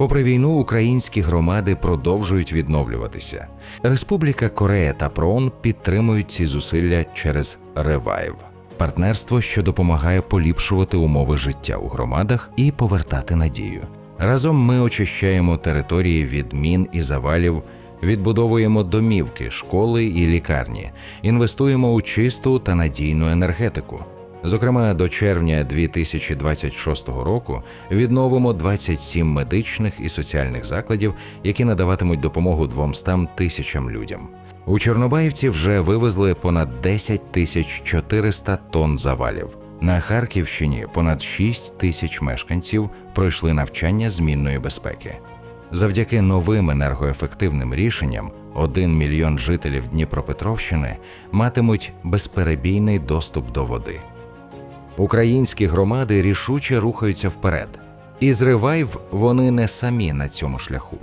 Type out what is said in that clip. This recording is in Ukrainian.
Попри війну, українські громади продовжують відновлюватися. Республіка Корея та ПРООН підтримують ці зусилля через Ревайв партнерство, що допомагає поліпшувати умови життя у громадах і повертати надію. Разом ми очищаємо території від мін і завалів, відбудовуємо домівки, школи і лікарні, інвестуємо у чисту та надійну енергетику. Зокрема, до червня 2026 року відновимо 27 медичних і соціальних закладів, які надаватимуть допомогу 200 тисячам людям. У Чорнобаївці вже вивезли понад 10 тисяч 400 тонн завалів. На Харківщині понад 6 тисяч мешканців пройшли навчання змінної безпеки. Завдяки новим енергоефективним рішенням 1 мільйон жителів Дніпропетровщини матимуть безперебійний доступ до води. Українські громади рішуче рухаються вперед. І зривай вони не самі на цьому шляху.